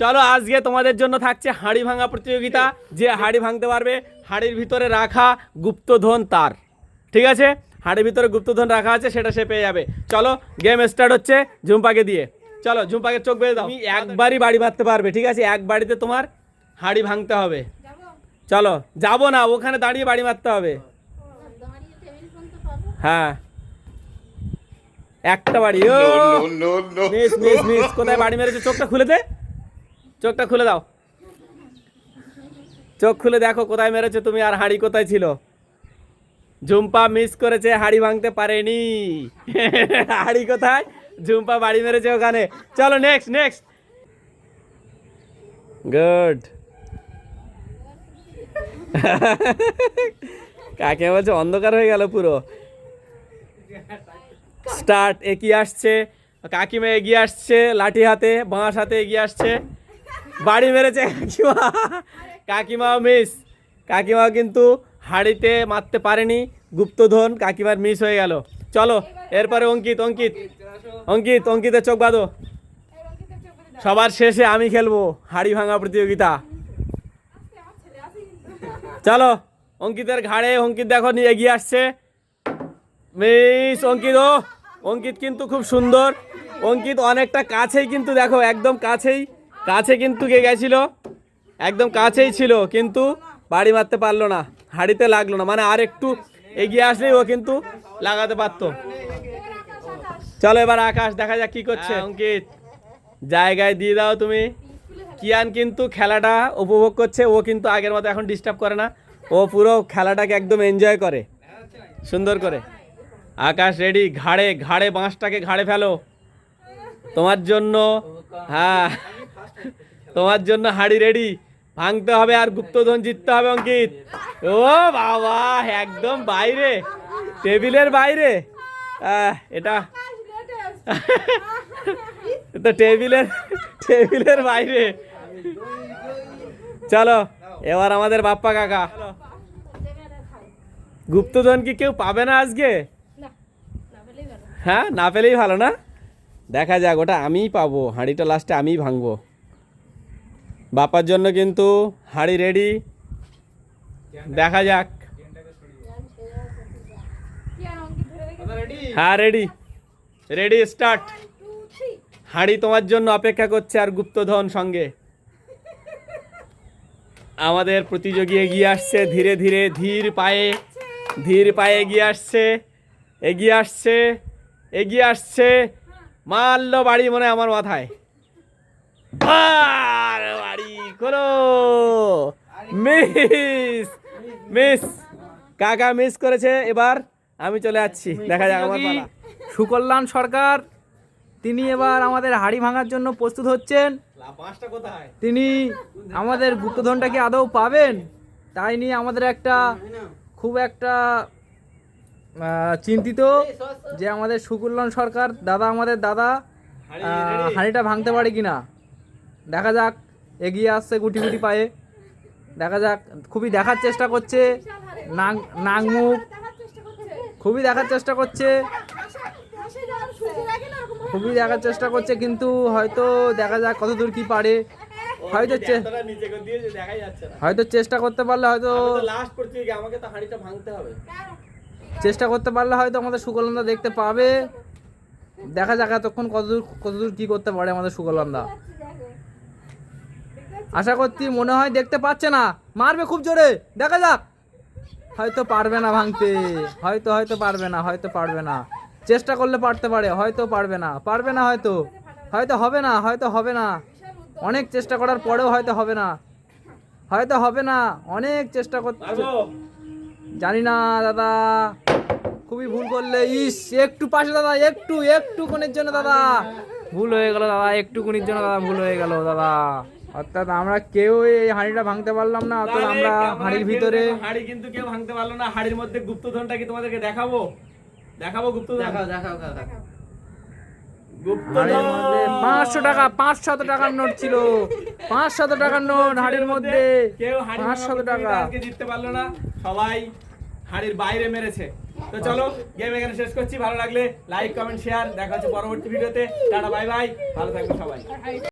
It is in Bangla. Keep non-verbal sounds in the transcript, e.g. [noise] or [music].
চলো আজকে তোমাদের জন্য থাকছে হাঁড়ি ভাঙা প্রতিযোগিতা যে হাঁড়ি ভাঙতে পারবে হাঁড়ির ভিতরে রাখা গুপ্তধন তার। ঠিক আছে? হাঁড়ির ভিতরে গুপ্তধন রাখা আছে সেটা সে পেয়ে যাবে। চলো গেম স্টার্ট হচ্ছে ঝুম্পাকে দিয়ে। চলো ঝুম্পাকে চোখ বেঁধে দাও। তুমি একবারই বাড়ি মারতে পারবে ঠিক আছে? এক বাড়িতে তোমার হাঁড়ি ভাঙতে হবে। চলো যাব না ওখানে দাঁড়িয়ে বাড়ি মারতে হবে। হ্যাঁ। একটা বাড়ি। ও! মিস মিস মিস কোথায় বাড়ি মেরেছো? চোখটা খুলে দে। চোখটা খুলে দাও। চোখ খুলে দেখো কোথায় মেরেছো তুমি আর হাঁড়ি কোথায় ছিল। ঝুম্পা মিস করেছে, হাঁড়ি ভাঙতে পারেনি। [laughs] হাঁড়ি কোথায়? ঝুম্পা বাড়ি মেরেছে ওখানে। চলো নেক্সট নেক্সট গুড কাকে বলছে? অন্ধকার হয়ে গেল পুরো। স্টার্ট এগিয়ে আসছে। কাকিমা এগিয়ে আসছে, লাঠি হাতে, বাঁশ হাতে এগিয়ে আসছে। বাড়ি মেরেছে কাকিমা। কাকিমাও মিস কাকিমা কিন্তু হাড়িতে মারতে পারেনি। গুপ্তধন কাকিমার মিস হয়ে গেল। চলো, এরপরে অঙ্কিত অঙ্কিত। অঙ্কিত, অঙ্কিতের চোখ বাঁধো। সবার শেষে আমি খেলব হাড়ি ভাঙা প্রতিযোগিতা। চলো, অঙ্কিতের ঘাড়ে, অঙ্কিত দেখো, নিয়ে এগিয়ে আসছে। মিস অঙ্কিত। ও অঙ্কিত কিন্তু খুব সুন্দর। অঙ্কিত অনেকটা কাছেই কিন্তু দেখো, একদম কাছেই। কাছে কিন্তু কে গেছিল? একদম কাছেই ছিল কিন্তু বাড়ি মারতে পারল না হাড়িতে লাগল না। মানে আর একটু এগিয়ে আসলেই ও কিন্তু লাগাতে পারতো। চলো এবার আকাশ দেখা যাক কি করছে। অঙ্কিত। জায়গায় দিয়ে দাও তুমি। কিয়ান কিন্তু খেলাটা উপভোগ করছে ও কিন্তু আগের মতো এখন ডিস্টার্ব করে না। ও পুরো খেলাটাকে একদম এনজয় করে সুন্দর করে। আকাশ রেডি ঘাড়ে ঘাড়ে বাঁশটাকে ঘাড়ে ফেলো। তোমার জন্য হ্যাঁ। তোমার জন্য হাড়ি রেডি ভাঙতে হবে আর গুপ্তধন জিততে হবে, অঙ্কিত। ও বাবা, একদম বাইরে। টেবিলের বাইরে। এটা [laughs] এটা টেবিলের টেবিলের বাইরে। চলো, এবার আমাদের বাপ্পা কাকা। গুপ্তধন কি কেউ পাবে না আজকে? হ্যাঁ না পেলেই ভালো না? দেখা যাক, ওটা আমিই পাবো, হাঁড়িটা লাস্টে আমিই ভাঙবো। বাপার জন্য কিন্তু হাঁড়ি রেডি দেখা যাক। হ্যাঁ রেডি রেডি স্টার্ট হাঁড়ি তোমার জন্য অপেক্ষা করছে আর গুপ্তধন সঙ্গে। আমাদের প্রতিযোগী এগিয়ে আসছে, ধীরে ধীরে ধীর পায়ে ধীর পায়ে এগিয়ে আসছে এগিয়ে আসছে এগিয়ে আসছে। মারলো বাড়ি মনে আমার মাথায়। বাড়ি খোলো। মিস মিস কাকা মিস করেছে এবার আমি চলে যাচ্ছি। দেখা যাক আমার পালা। সুকল্যাণ সরকার তিনি এবার আমাদের হাড়ি ভাঙার জন্য প্রস্তুত হচ্ছেন। তিনি আমাদের গুপ্তধনটা কি আদৌ পাবেন? তাই নিয়ে আমাদের একটা খুব একটা চিন্তিত যে আমাদের সুকল্যাণ সরকার দাদা আমাদের দাদা হাঁড়িটা ভাঙতে পারে কিনা। দেখা যাক, এগিয়ে আসছে গুটি গুটি পায়ে। দেখা যাক, খুবই দেখার চেষ্টা করছে। নাক নাক মুখ খুবই দেখার চেষ্টা করছে। খুবই দেখার চেষ্টা করছে, কিন্তু হয়তো দেখা যাক কত দূর কি পারে। হয়তো হয়তো চেষ্টা করতে পারলে হয়তো চেষ্টা করতে পারলে হয়তো আমাদের সুকলন্দা দেখতে পাবে। দেখা যাক এতক্ষণ কতদূর কতদূর কি করতে পারে আমাদের সুকলন্দা আশা করছি মনে হয় দেখতে পাচ্ছে না। মারবে খুব জোরে। দেখা যাক। হয়তো পারবে না ভাঙতে। হয়তো হয়তো পারবে না, হয়তো পারবে না। চেষ্টা করলে পারতে পারে, হয়তো পারবে না। পারবে না হয়তো। হয়তো হবে না, হয়তো হবে না। অনেক চেষ্টা করার পরেও হয়তো হবে না। হয়তো হবে না। অনেক চেষ্টা করতে জানি না, দাদা। খুবই ভুল করলে। ইস, একটু পাশে দাদা, একটু একটু কোণের জন্য দাদা। ভুল হয়ে গেল দাদা একটু কোণের জন্য দাদা, ভুল হয়ে গেল দাদা। অর্থাৎ আমরা কেউ এই হাঁড়িটা ভাঙতে পারলাম না অর্থাৎ আমরা হাঁড়ির ভিতরে হাড়ি কিন্তু কেউ ভাঙতে পারল না হাড়ির মধ্যে গুপ্তধনটা কি তোমাদেরকে দেখাবো? দেখাবো গুপ্তধন? হাঁড়ির গুপ্তধন! মধ্যে পাঁচশো টাকা পাঁচশত টাকার নোট ছিল। পাঁচশত টাকার নোট হাঁড়ির মধ্যে কেউ হাড়ি পাঁচশত টাকা। আজকে জিততে পারল না সবাই হাড়ির বাইরে মেরেছে। তো চলো গেম এখানে শেষ করছি ভালো লাগলে লাইক কমেন্ট শেয়ার দেখা হচ্ছে পরবর্তী ভিডিওতে। টাটা বাই বাই ভালো থাকবে সবাই।